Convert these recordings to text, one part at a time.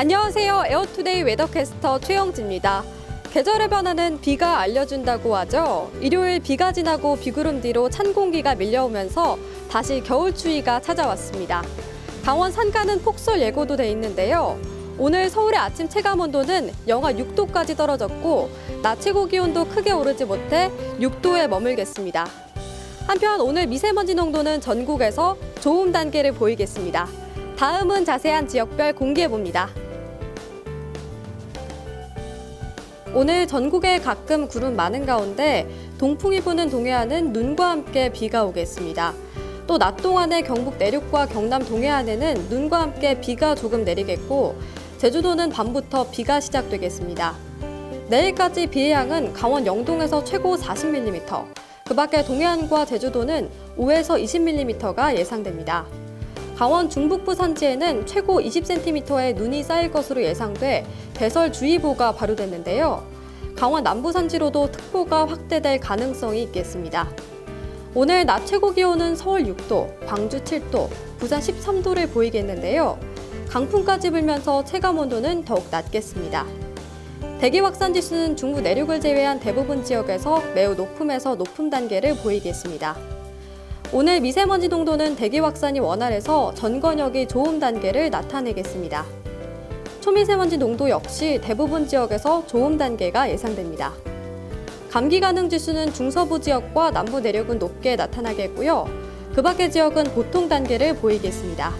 안녕하세요. 에어투데이 웨더캐스터 최영지입니다. 계절의 변화는 비가 알려준다고 하죠. 일요일 비가 지나고 비구름 뒤로 찬 공기가 밀려오면서 다시 겨울 추위가 찾아왔습니다. 강원 산간은 폭설 예고도 돼 있는데요. 오늘 서울의 아침 체감 온도는 영하 6도까지 떨어졌고 낮 최고 기온도 크게 오르지 못해 6도에 머물겠습니다. 한편 오늘 미세먼지 농도는 전국에서 좋음 단계를 보이겠습니다. 다음은 자세한 지역별 공개해 봅니다. 오늘 전국에 가끔 구름 많은 가운데 동풍이 부는 동해안은 눈과 함께 비가 오겠습니다. 또 낮 동안에 경북 내륙과 경남 동해안에는 눈과 함께 비가 조금 내리겠고 제주도는 밤부터 비가 시작되겠습니다. 내일까지 비의 양은 강원 영동에서 최고 40mm, 그 밖에 동해안과 제주도는 5에서 20mm가 예상됩니다. 강원 중북부 산지에는 최고 20cm의 눈이 쌓일 것으로 예상돼 대설주의보가 발효됐는데요. 강원 남부 산지로도 특보가 확대될 가능성이 있겠습니다. 오늘 낮 최고 기온은 서울 6도, 광주 7도, 부산 13도를 보이겠는데요. 강풍까지 불면서 체감 온도는 더욱 낮겠습니다. 대기 확산 지수는 중부 내륙을 제외한 대부분 지역에서 매우 높음에서 높음 단계를 보이겠습니다. 오늘 미세먼지 농도는 대기 확산이 원활해서 전건역이 좋음 단계를 나타내겠습니다. 초미세먼지 농도 역시 대부분 지역에서 좋음 단계가 예상됩니다. 감기 가능 지수는 중서부 지역과 남부 내륙은 높게 나타나겠고요. 그 밖의 지역은 보통 단계를 보이겠습니다.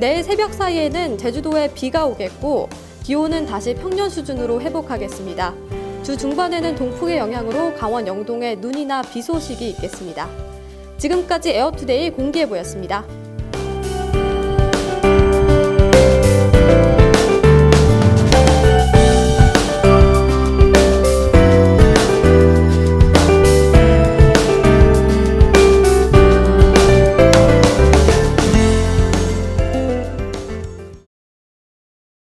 내일 새벽 사이에는 제주도에 비가 오겠고 기온은 다시 평년 수준으로 회복하겠습니다. 주 중반에는 동풍의 영향으로 강원 영동에 눈이나 비 소식이 있겠습니다. 지금까지 에어투데이 공기예보였습니다.